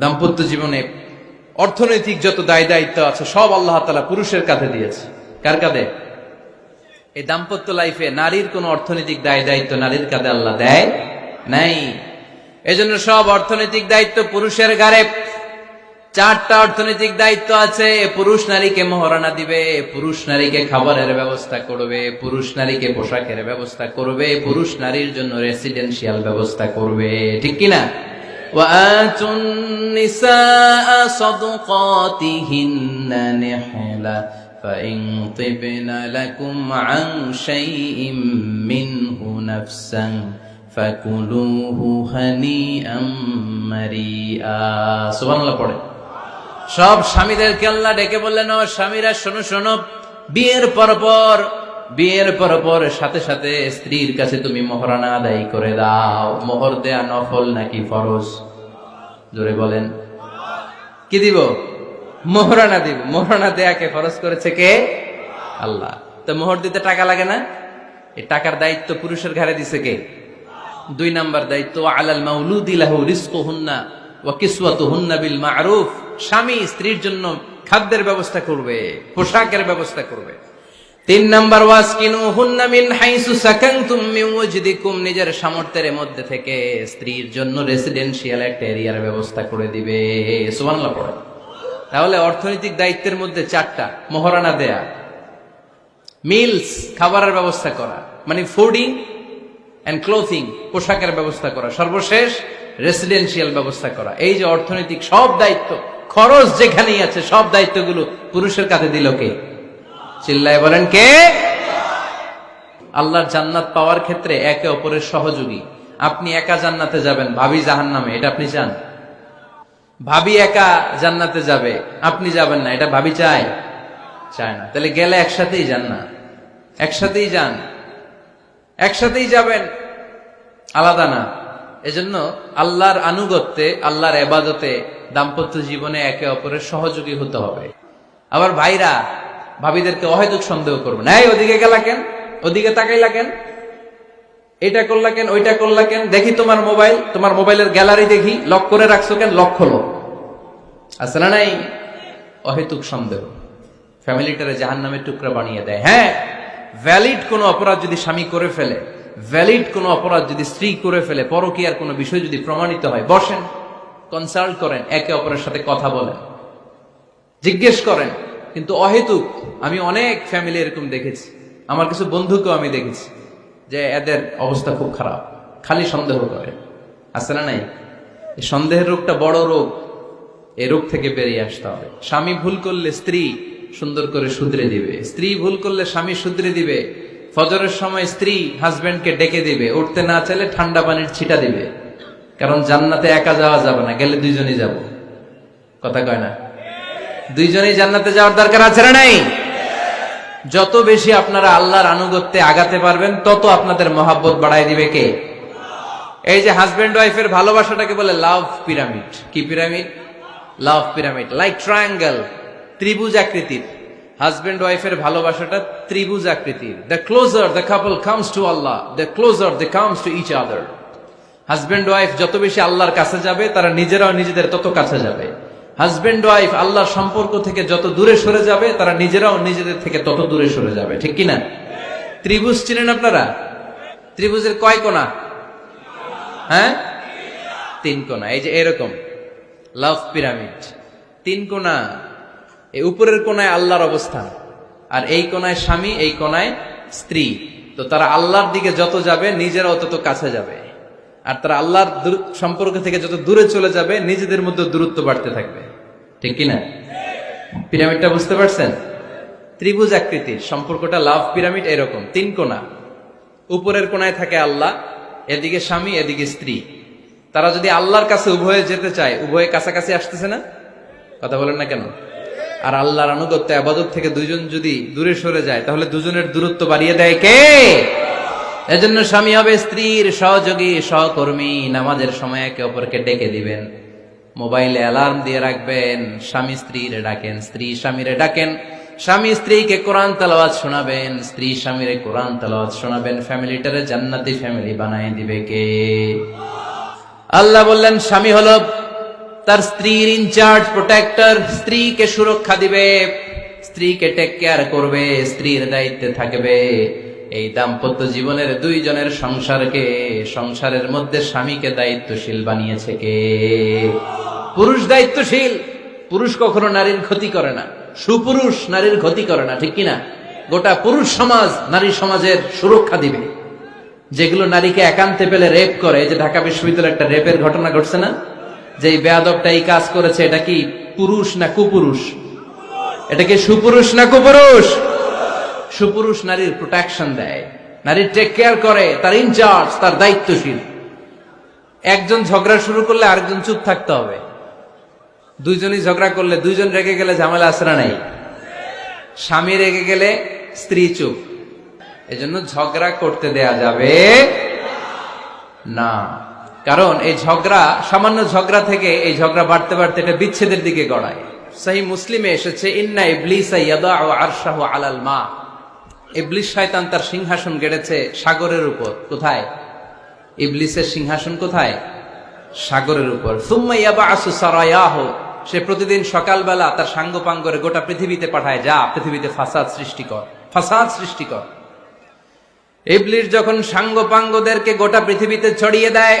দাম্পত্য জীবনে অর্থনৈতিক যত দায় দায়িত্ব আছে, সব আল্লাহ তালা পুরুষের কাঁধে দিয়েছে। কার কাঁধে? এই দাম্পত্য লাইফে নারীর কোন অর্থনৈতিক দায় দায়িত্ব নারীর কাঁধে আল্লাহ দেয় নাই। এজন্য সব অর্থনৈতিক দায়িত্ব পুরুষের ঘাড়ে। চারটা অর্থনৈতিক দায়িত্ব আছে পুরুষ নারীকে মহারণা দিবে পুরুষ নারীকে খাবারের ব্যবস্থা করবে পুরুষ নারীকে পোশাকের ব্যবস্থা করবে পুরুষ নারীর জন্য রেসিডেন্সিয়াল ব্যবস্থা করবে, ঠিক কিনা? وآتوا النساء صدقاتهن نحلة فإن طبن لكم عن شيء منه نفسا فكلوه هنيئا مريئا سبحان الله পড়ে সব স্বামীদেরকে আল্লাহ ডেকে বললেন ও স্বামীরা শোনো শোনো বিয়ের পর পর বিয়ের পর পর সাথে সাথে স্ত্রীর কাছে তুমি মহরানা আদায় করে দাও। মোহর দেয়া নফল নাকি ফরজ? জোরে বলেন। কি দিব? মোহরানা দিব। মোহরানা দেয়াকে ফরজ করেছে কে? আল্লাহ। তো মোহর দিতে টাকা লাগে না? এই টাকার দায়িত্ব পুরুষের ঘাড়ে দিছে কে? দুই নাম্বার দায়িত্ব, আলাল মাউলুদি লাহু রিজকুহুন্না ওয়া কিসওয়াতুহুন্না বিল মা'রুফ। স্বামী স্ত্রীর জন্য খাদ্যের ব্যবস্থা করবে, পোশাকের ব্যবস্থা করবে। তিন নাম্বার ওয়াসকিনু হুন্না মিন হাইসু সাকানতুম মিন ওয়াজদিকুম নিজের সামর্থ্যের মধ্যে থেকে স্ত্রীর জন্য রেসিডেন্সিয়াল একটা এরিয়ার ব্যবস্থা করে দিবে। সুবহানাল্লাহ, পড়ে। তাহলে অর্থনৈতিক দায়িত্বের মধ্যে চারটা, মহারানা দেয়া। মিলস, খাবারের ব্যবস্থা করা। মানে ফুডিং অ্যান্ড ক্লোথিং পোশাকের ব্যবস্থা করা। সর্বশেষ, রেসিডেন্সিয়াল ব্যবস্থা করা। এই যে অর্থনৈতিক সব দায়িত্ব, খরচ যেখানেই আছে, সব দায়িত্বগুলো পুরুষের কাছে দিল কে? চিল্লায় বলেন কে? আল্লাহর জান্নাত পাওয়ার ক্ষেত্রে একে অপরের সহযোগী। আপনি একা জান্নাতে যাবেন, ভাবি জাহান নামে এটা আপনি চান? ভাবি একা জান্নাতে যাবে, আপনি যাবেন না, এটা ভাবি চায়? চায় না। তাহলে গেলে একসাথেই যান না। একসাথেই যান। একসাথেই যাবেন। আলাদা না। এজন্য আল্লাহর আনুগত্যে, আল্লাহর এবাদতে দাম্পত্য জীবনে একে অপরের সহযোগী হতে হবে। আবার ভাইরা ভাবিদেরকে অহেতুক সন্দেহ করবে না এই, ওদিকে গেলা কেন? ওদিকে তাকাইলা কেন? এটা করলা কেন? ওইটা করলা কেন? দেখি তোমার মোবাইল। তোমার মোবাইলের গ্যালারি দেখি। লক করে রাখছো কেন? লক খোলো। না নাই? অহেতুক সন্দেহ। ফ্যামিলিটারে জাহান নামের টুকরা বানিয়ে দেয়। হ্যাঁ ভ্যালিড কোনো অপরাধ যদি স্বামী করে ফেলে ভ্যালিড কোনো অপরাধ যদি স্ত্রী করে ফেলে, পরকীয়ার কোনো বিষয় যদি প্রমাণিত হয়, বসেন কনসাল্ট করেন, একে অপরের সাথে কথা বলেন, জিজ্ঞেস করেন কিন্তু অহেতুক আমি অনেক ফ্যামিলি এরকম দেখেছি। আমার কিছু বন্ধুকেও আমি দেখেছি যে এদের অবস্থা খুব খারাপ, খালি সন্দেহ করে। আছে না নাই? সন্দেহের রোগটা বড় রোগ, এই রোগ থেকে বেরিয়ে আসতে হবে। স্বামী ভুল করলে স্ত্রী সুন্দর করে শুধরে দিবে। স্ত্রী ভুল করলে স্বামী শুধরে দিবে। ফজরের সময় স্ত্রী হাজবেন্ডকে ডেকে দিবে। উঠতে না চাইলে ঠান্ডা পানির ছিটা দিবে। কারণ জান্নাতে একা যাওয়া যাবে না, গেলে দুইজনই যাব। কথা কয় না? দুইজনেই জান্নাতে যাওয়ার দরকার আছে না নাই? যত বেশি আপনারা আল্লাহর আনুগত্যে আগাতে পারবেন, তত আপনাদের মহাব্বত বাড়াই দিবে কে? এই যে হাজবেন্ড ওয়াইফের ভালোবাসাটাকে বলে লাভ পিরামিড কি pyramid love pyramid like triangle ত্রিভুজ আকৃতির। হাজবেন্ড ওয়াইফের ভালোবাসাটা ত্রিভুজ আকৃতির। The closer the couple comes to Allah the closer the comes to each other husband wife যত বেশি আল্লাহর কাছে যাবে, তারা নিজেরাও নিজেদের তত কাছে যাবে। হাজবেন্ড ওয়াইফ আল্লাহর সম্পর্ক থেকে যত দূরে সরে যাবে, তারা নিজেরাও নিজেদের থেকে তত দূরে সরে যাবে। ঠিক কিনা? ত্রিভুজ চিনেন আপনারা? ত্রিভুজের কয় কোনা হ্যাঁ? তিন কোনা এই যে এরকম। Love pyramid. তিন কোনা এই উপরের কোনায় আল্লাহর অবস্থান। আর এই কোনায় স্বামী, এই কোনায় স্ত্রী। তো তারা আল্লাহর দিকে যত যাবে, নিজেরাও তত কাছে যাবে। আর তারা আল্লাহর সম্পর্ক থেকে যত দূরে চলে যাবে, নিজেদের মধ্যে দূরত্ব বাড়তে থাকবে। ঠিক কিনা? পিরামিডটা বুঝতে পারছেন? ত্রিভুজ আকৃতির সম্পর্কটা লাভ পিরামিড এরকম, তিন কোনা উপরের কোনায় থাকে আল্লাহ, এদিকে স্বামী, এদিকে স্ত্রী। তারা যদি আল্লাহর কাছে উভয়ে যেতে চায়, উভয়ে কাছাকাছি আসতেছে না? কথা বলেন না কেন? আর আল্লাহর আনুগত্য, আবাদত থেকে দুজন যদি দূরে সরে যায়, তাহলে দুজনের দূরত্ব বাড়িয়ে দেয় কে? এজন্য স্বামী হবে স্ত্রীর সহযোগী, সহকর্মী, নামাজের সময় একে অপরকে ডেকে দিবেন। মোবাইলে অ্যালার্ম দিয়ে রাখবেন, স্বামী স্ত্রীরে ডাকেন, স্ত্রী স্বামীরে ডাকেন, স্বামী স্ত্রীকে কোরআন তালাওয়াত শোনাবেন, স্ত্রী স্বামীরে কোরআন তালাওয়াত শোনাবেন, ফ্যামিলিটারে জান্নাতি ফ্যামিলি বানায় দিবে কে? আল্লাহ বললেন, স্বামী হলো তার স্ত্রীর ইনচার্জ, প্রোটেক্টর, স্ত্রীকে সুরক্ষা দিবে, স্ত্রীকে টেক কেয়ার করবে, স্ত্রীর দায়িত্বে থাকবে। এই দাম্পত্য জীবনের দুইজনের সংসারকে, সংসারের মধ্যে স্বামীকে দায়িত্বশীল বানিয়েছে কে? পুরুষ দায়িত্বশীল, পুরুষ কখনো নারীর ক্ষতি করে না। সুপুরুষ নারীর ক্ষতি করে না, ঠিক কিনা? গোটা পুরুষ সমাজ নারী সমাজের সুরক্ষা দিবে। যেগুলো নারীকে একান্তে পেলে রেপ করে যে ঢাকা বিশ্ববিদ্যালয়ে একটা রেপের ঘটনা ঘটছে না? যে বেয়াদবটা এই কাজ করেছে, এটা কি পুরুষ না কুপুরুষ? এটা কি সুপুরুষ না কুপুরুষ? সুপুরুষ নারীর প্রোটেকশন দেয়। নারীর টেক কেয়ার করে, তার ইনচার্জ তার দায়িত্বশীল। একজন ঝগড়া শুরু করলে আরেকজন চুপ থাকতে হবে। দুইজনই ঝগড়া করলে দুইজন রেগে গেলে ঝামেলা আসরা নাই? স্বামী রেগে গেলে স্ত্রী চুপ। এজন্য ঝগড়া করতে দেয়া যাবে না। কারণ এই ঝগড়া, সামান্য ঝগড়া থেকে এই ঝগড়া বাড়তে বাড়তে এটা বিচ্ছেদের দিকে গড়ায়। সেই মুসলিমে এসেছে, ইন্না ইবলিসা ইয়াদাউ আরশাহু আলাল মা। ইবলিস শয়তান তার সিংহাসন গেড়েছে সাগরের উপর। কোথায়? ইবলিসের সিংহাসন কোথায়? সাগরের উপর। সে প্রতিদিন সকালবেলা তার সাঙ্গপাঙ্গরে গোটা পৃথিবীতে পাঠায়, যা, পৃথিবীতে ফাসাদ সৃষ্টি কর, ফাসাদ সৃষ্টি কর। ইবলিস যখন সাঙ্গপাঙ্গদেরকে গোটা পৃথিবীতে ছড়িয়ে দেয়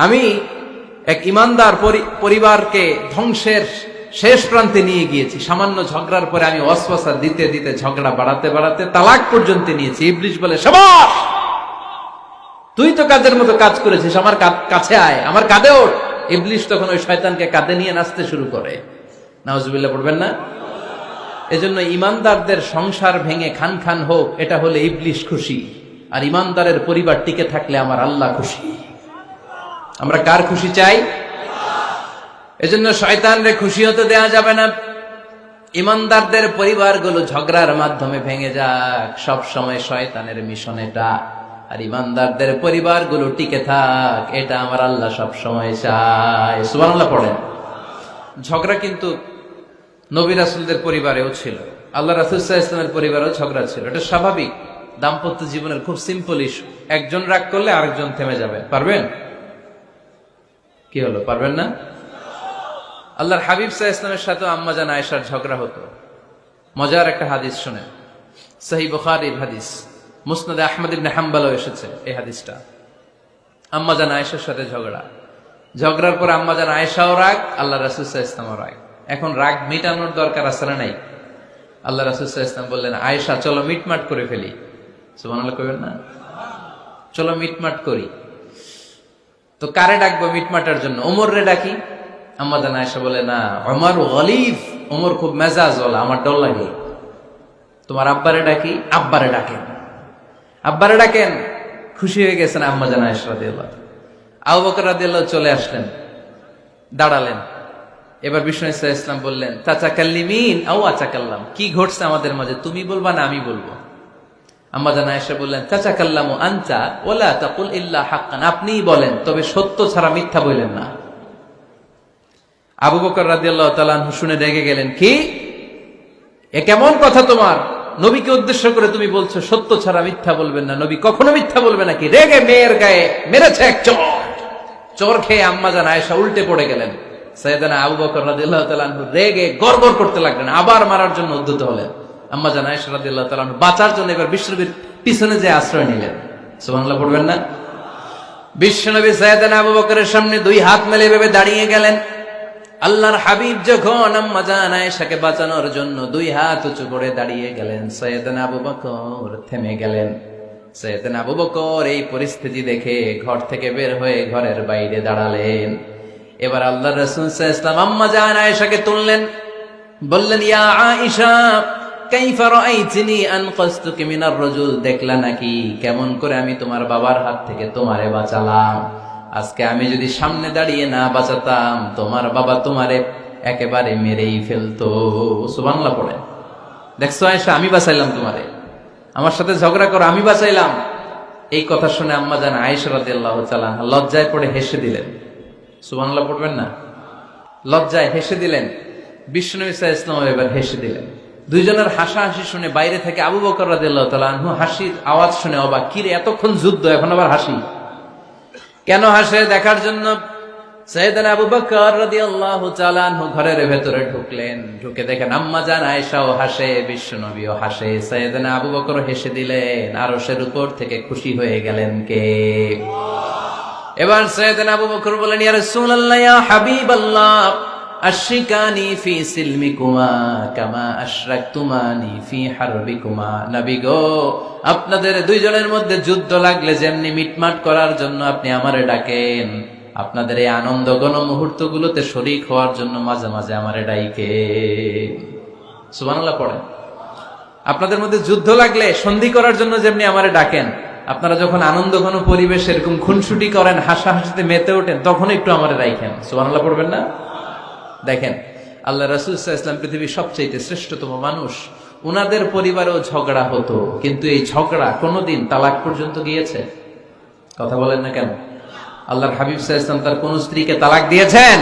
আমি এক ইমানদার পরি- পরিবারকে ধ্বংসের শেষ প্রান্তে নিয়ে গিয়েছি। সামান্য ঝগড়ার পরে আমি অস্পসা দিতে দিতে ঝগড়া বাড়াতে বাড়াতে তালাক পর্যন্ত নিয়েছি। ইবলিশ বলে, সবাস! তুই তো কাজের মতো কাজ করেছিস, আমার কাছে আয়, আমার কাঁধে ওঠ। ইবলিশ তখন ওই শয়তানকে কাঁধে নিয়ে নাচতে শুরু করে। নাউজুবিল্লাহ পড়বেন না? এজন্য ইমানদারদের সংসার ভেঙে খান খান হোক, এটা হলে ইবলিশ খুশি। আর ইমানদারের পরিবার টিকে থাকলে আমার আল্লাহ খুশি। আমরা কার খুশি চাই? এজন্য শয়তানরে খুশি হতে দেয়া যাবে না। ইমানদারদের পরিবারগুলো ঝগড়ার মাধ্যমে ভেঙে যাক। সব সময় শয়তানের মিশন এটা। আর ইমানদারদের পরিবারগুলো টিকে থাক, এটা আমার আল্লাহ সব সময় চায়। সুবহানাল্লাহ পড়েন। ঝগড়া কিন্তু নবী রাসুলদের পরিবারেও ছিল। আল্লাহ রাসুলসাহ ইসলামের পরিবারেও ঝগড়া ছিল। এটা স্বাভাবিক। দাম্পত্য জীবনের খুব সিম্পল ইস্যু একজন রাগ করলে আরেকজন থেমে যাবে। পারবেন? কি হলো, পারবেন না? আল্লাহর হাবিব সাহা ইসলামের সাথে আম্মাজান আয়েশার ঝগড়া হতো। মজার একটা হাদিস শুনে সহি বুখারির হাদিস। মুসনাদে আহমদ ইবনে হাম্বালও এসেছে এই হাদিসটা। আম্মাজান আয়েশার সাথে ঝগড়া। ঝগড়ার পর আম্মাজান আয়েশাও রাগ, আল্লাহ রাসুসাহ ইসলামও রাগ। এখন রাগ মিটানোর দরকার আসলে নাই? আল্লাহ রাসুসাহ ইসলাম বললেন, আয়েশা, চলো মিটমাট করে ফেলি। সুবহানাল্লাহ কইবেন না? চলো মিটমাট করি। তো কারে ডাকবো মিটমাটার জন্য? ওমর রে ডাকি আমাদের আয়সা বলে, না আমার গলিফ ওমর খুব মেজাজ বলা আমার ডর লাগে। তোমার আব্বারে ডাকি, আব্বারে ডাকেন। আব্বারে ডাকেন, খুশি হয়ে গেছেন আম্মা জানা আয়সা দিল্লাহ আবু রাদিয়াল্লাহু চলে আসলেন, দাঁড়ালেন। এবার বিষ্ণু ইসা ইসলাম বললেন চাচা কাল্লিমিন আও আচা কাল্লাম কি ঘটছে আমাদের মাঝে? তুমি বলবা না, আমি বলব। আপনিই বলেন, তবে সত্য ছাড়া মিথ্যা বললেন না। আবু বকর তাআলা আনহু শুনে রেগে গেলেন, কি? এ কেমন কথা তোমার? নবীকে উদ্দেশ্য করে তুমি বলছো, সত্য ছাড়া মিথ্যা বলবেন না। নবী কখনো মিথ্যা বলবে নাকি রেগে মেয়ের গায়ে মেরেছে এক চোর। চোর খেয়ে আম্মা জান আয়েশা উল্টে পড়ে গেলেন। সৈয়দানা আবু বকর তাআলা আনহু রেগে গড় করতে লাগলেন, আবার মারার জন্য উদ্যত হলেন। আম্মা জান তাআলা আনহু, বাঁচার জন্য এবার বিশ্বনবীর পিছনে যে আশ্রয় নিলেন। সুবহানাল্লাহ, পড়বেন না? বিশ্বনবী সৈয়দানা আবু বকরের সামনে দুই হাত মেলে ভেবে দাঁড়িয়ে গেলেন। আল্লাহর হাবিব যখন আম্মা জান আয়েশাকে বাঁচানোর জন্য দুই হাত উঁচু করে দাঁড়িয়ে গেলেন, সৈয়দনা আবু বকর থেমে গেলেন। সৈয়দনা আবু বকর এই পরিস্থিতি দেখে ঘর থেকে বের হয়ে ঘরের বাইরে দাঁড়ালেন। এবার আল্লাহ রসুল ইসলাম আম্মা জান আয়েশাকে তুললেন, বললেন, ইয়া আয়েশা দেখলা নাকি কেমন করে আমি তোমার বাবার হাত থেকে তোমারে বাঁচালাম। আজকে আমি যদি সামনে দাঁড়িয়ে না বাঁচাতাম, তোমার বাবা তোমারে একেবারে মেরেই ফেলতো। সুবহানাল্লাহ পড়ে। দেখছ আয়েশা, আমি বাঁচাইলাম তোমারে। আমার সাথে ঝগড়া করো, আমি বাঁচাইলাম। এই কথা শুনে আম্মা জান আয়েশা লজ্জায় পড়ে হেসে দিলেন। সুবহানাল্লাহ পড়বেন না? লজ্জায় হেসে দিলেন। বিষ্ণু ইসা ইসলাম এবার হেসে দিলেন। দুইজনের হাসাহাসি শুনে বাইরে থেকে আবু বকর রাদিয়াল্লাহু তাআলা আনহু হাসির আওয়াজ শুনে অবাক। কি রে, এতক্ষণ যুদ্ধ, এখন আবার হাসি? কেন হাসে? দেখার জন্য আবু বকর রাদিয়াল্লাহু ঘরের ভেতরে ঢুকলেন। ঢুকে দেখেন হাসে হাসে। আবু বকর হেসে দিলেন উপর থেকে খুশি হয়ে গেলেন কে? এবার সৈয়দনা আবু বকর বলেন ফি কামা আপনাদের দুইজনের মধ্যে যুদ্ধ লাগলে যেমনি মিটমাট করার জন্য আপনি আমারে ডাকেন, আপনাদের এই আনন্দ গণ মুহূর্তগুলোতে শরিক হওয়ার জন্য মাঝে মাঝে আমারে ডাইকে সুবহানাল্লাহ পড়েন আপনাদের মধ্যে যুদ্ধ লাগলে সন্ধি করার জন্য যেমনি আমারে ডাকেন, আপনারা যখন আনন্দ ঘন পরিবেশ এরকম খুনসুটি করেন, হাসাহাসিতে মেতে ওঠেন, তখন একটু আমারে রাইখেন সুবহানাল্লাহ পড়বেন না? দেখেন, আল্লাহ রাসুল ইসলাম পৃথিবীর সবচেয়ে শ্রেষ্ঠতম মানুষ। উনাদের পরিবারেও ঝগড়া হতো, কিন্তু এই ঝগড়া কোনোদিন তালাক পর্যন্ত গিয়েছে? কথা বলেন না কেন? আল্লাহর হাবিব সাহা তার কোন স্ত্রীকে তালাক দিয়েছেন?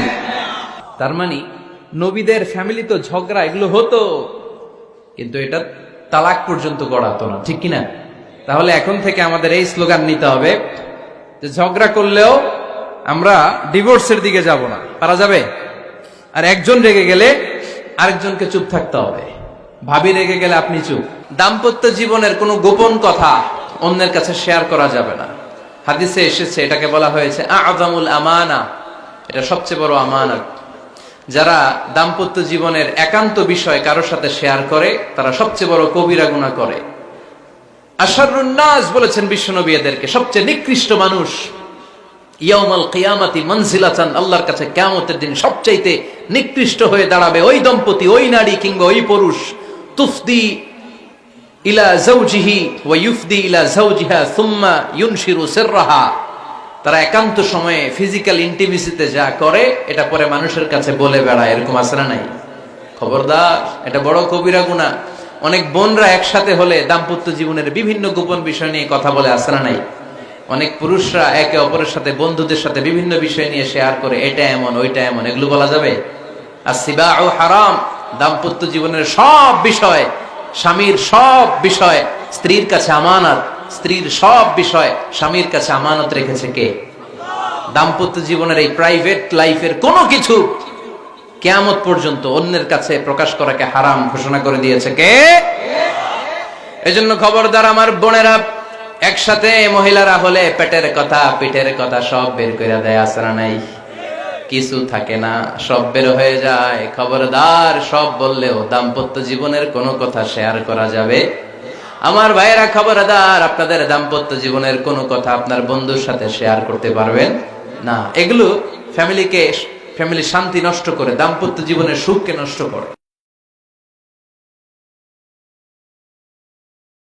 তার মানে নবীদের ফ্যামিলি তো ঝগড়া, এগুলো হতো, কিন্তু এটা তালাক পর্যন্ত গড়াতো না, ঠিক কিনা? তাহলে এখন থেকে আমাদের এই স্লোগান নিতে হবে যে ঝগড়া করলেও আমরা ডিভোর্সের দিকে যাব না। পারা যাবে? আর একজন রেগে গেলে আরেকজনকে চুপ থাকতে হবে। ভাবি রেগে গেলে আপনি চুপ। দাম্পত্য জীবনের কোনো গোপন কথা অন্যের কাছে শেয়ার করা যাবে না। হাদিসে এসেছে, এটাকে বলা হয়েছে আজামুল আমানা। এটা সবচেয়ে বড় আমানত। যারা দাম্পত্য জীবনের একান্ত বিষয় কারোর সাথে শেয়ার করে, তারা সবচেয়ে বড় কবিরা গুণা করে। আশারুন্নাস বলেছেন বিশ্বনবী এদেরকে, সবচেয়ে নিকৃষ্ট মানুষ। ইয়াউমাল কিয়ামাতি মনজিলাতান, আল্লাহর কাছে কিয়ামতের দিন সবচাইতে নিকৃষ্ট হয়ে দাঁড়াবে ওই দম্পতি, ওই নারী কিংবা ওই পুরুষ। তুফদি ইলা জাওজিহি ওয়া ইউফদি ইলা জাওজিহা সুম্মা ইউনশিরু সিররাহা। তারা একান্ত সময়ে ফিজিক্যাল ইন্টিমেসিতে যা করে, এটা পরে মানুষের কাছে বলে বেড়ায়, এরকম না নাই? খবরদার, এটা বড় কবিরা গুণা। অনেক বোনরা একসাথে হলে দাম্পত্য জীবনের বিভিন্ন গোপন বিষয় নিয়ে কথা বলে আসে না নাই? অনেক পুরুষরা একে অপরের সাথে, বন্ধুদের সাথে বিভিন্ন বিষয় নিয়ে শেয়ার করে, এটা এমন, ওইটা এমন, এগুলো বলা যাবে? আর সিবা ও হারাম, দাম্পত্য জীবনের সব বিষয়, স্বামীর সব বিষয়, স্ত্রীর কাছে আমানত, স্ত্রীর সব বিষয়, স্বামীর কাছে আমানত রেখেছে কে? দাম্পত্য জীবনের এই প্রাইভেট লাইফের কোনো কিছু কেয়ামত পর্যন্ত অন্যের কাছে প্রকাশ করাকে হারাম ঘোষণা করে দিয়েছে কে? এজন্য খবরদার আমার বোনেরা একসাথে মহিলারা হলে পেটের কথা, পিঠের কথা সব বের করে দেয় আসরা নাই। কিছু থাকে না, সব বের হয়ে যায়। খবরদার সব বললেও দাম্পত্য জীবনের কোনো কথা শেয়ার করা যাবে? আমার ভাইয়েরা খবরদার, আপনাদের দাম্পত্য জীবনের কোনো কথা আপনার বন্ধুর সাথে শেয়ার করতে পারবেন? না, এগুলো ফ্যামিলিকে ফ্যামিলি শান্তি নষ্ট করে, দাম্পত্য জীবনের সুখকে নষ্ট করে।